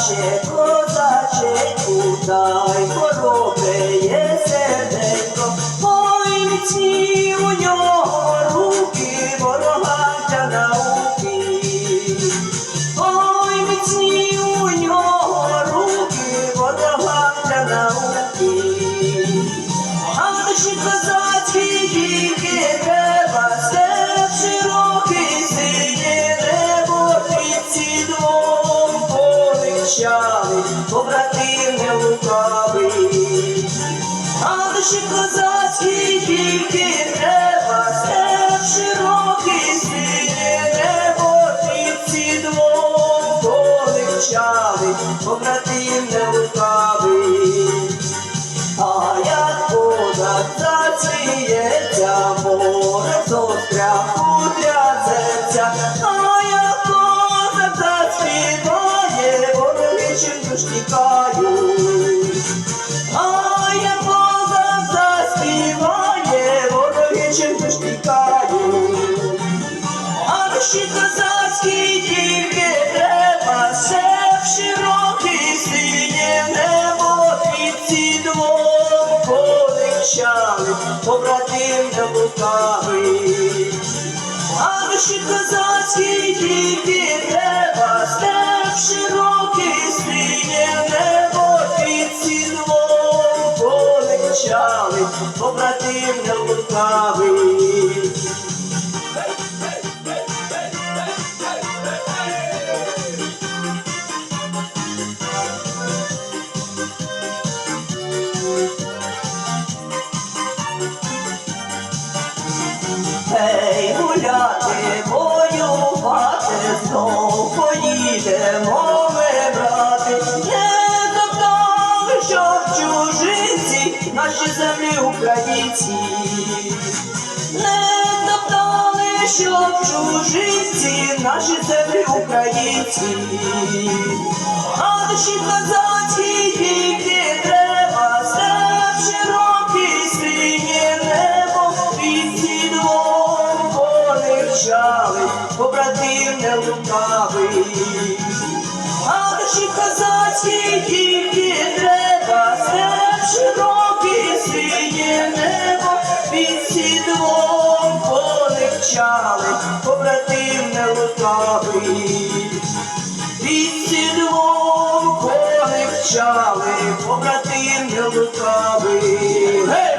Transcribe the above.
козаче, козаче, дай хоробреє серденько, ой, міцні у нього руки, ворога для науки. Ой, міцні побратим не лукавий. А душі козацькій тільки треба степ широкий синє небо під сідлом поличали, побратим не лукавий. А як вода зацвіється, море зостря трясеться, а душ тікають. А як вода заспіває, вороги чим душ тікають. А душі козацькій тільки треба сеп широкий синє небо під сідлом поличали, побратим не лукавий. А душі козацькій тільки треба поличали, наші землі українці. Не топтали, щоб чужинці, наші землі українці. А душі козацькі тільки треба, степ широкий, синє небо під сідлом поличали, побратим не лукавий. кричали, побратим не лукавий.